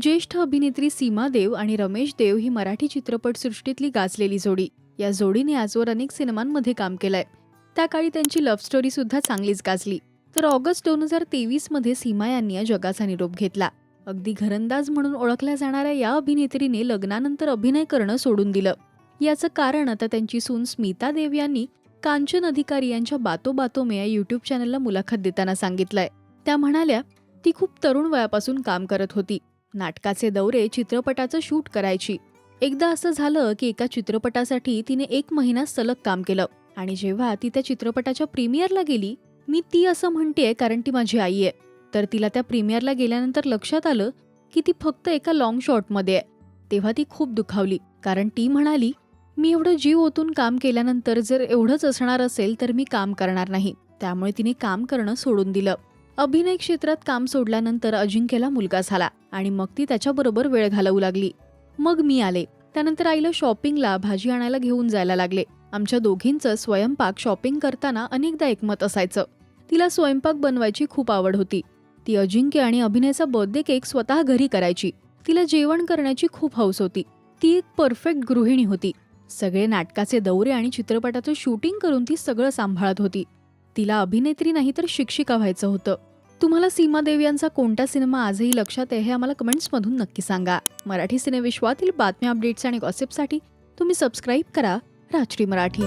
ज्येष्ठ अभिनेत्री सीमा देव आणि रमेश देव ही मराठी चित्रपटसृष्टीतली गाजलेली जोडी. या जोडीने आजवर अनेक सिनेमांमध्ये काम केलंय. त्या काळी त्यांची लव्ह स्टोरी सुद्धा चांगलीच गाजली. तर ऑगस्ट दोन हजार तेवीसमध्ये सीमा यांनी या जगाचा निरोप घेतला. अगदी घरंदाज म्हणून ओळखल्या जाणाऱ्या या अभिनेत्रीने लग्नानंतर अभिनय करणं सोडून दिलं. याचं कारण आता त्यांची सून स्मिता देव यांनी कांचन अधिकारी यांच्या बातो बातो मे या युट्यूब चॅनलला मुलाखत देताना सांगितलंय. त्या म्हणाल्या ती खूप तरुण वयापासून काम करत होती. नाटकाचे दौरे चित्रपटाचं शूट करायची. एकदा असं झालं की एका चित्रपटासाठी तिने एक महिना सलग काम केलं आणि जेव्हा ती त्या चित्रपटाच्या प्रीमियरला गेली मी ती असं म्हणतेय कारण ती माझी आई आहे. तर तिला त्या प्रीमियरला गेल्यानंतर लक्षात आलं की ती फक्त एका लॉंग शॉटमध्ये आहे. तेव्हा ती खूप दुखावली कारण ती म्हणाली मी एवढं जीव ओतून काम केल्यानंतर जर एवढंच असणार असेल तर मी काम करणार नाही. त्यामुळे तिने काम करणं सोडून दिलं. अभिनय क्षेत्रात काम सोडल्यानंतर अजिंक्यला मुलगा झाला आणि मग ती त्याच्याबरोबर वेळ घालवू लागली. मग मी आले. त्यानंतर आईला शॉपिंगला भाजी आणायला घेऊन जायला लागले. आमच्या दोघींचं स्वयंपाक शॉपिंग करताना अनेकदा एकमत असायचं. तिला स्वयंपाक बनवायची खूप आवड होती. ती अजिंक्य आणि अभिनयचा बर्थडे केक स्वतः घरी करायची. तिला जेवण करण्याची खूप हौस होती. ती एक परफेक्ट गृहिणी होती. सगळे नाटकाचे दौरे आणि चित्रपटाचं शूटिंग करून ती सगळं सांभाळत होती. तिला अभिनेत्री नाही तर शिक्षिका व्हायचं होतं. तुम्हाला सीमा देव यांचा कोणता सिनेमा आजही लक्षात आहे हे आम्हाला कमेंट्समधून नक्की सांगा. मराठी सिनेविश्वातील बातम्या अपडेट्स आणि गॉसिपसाठी तुम्ही सबस्क्राईब करा राजश्री मराठी.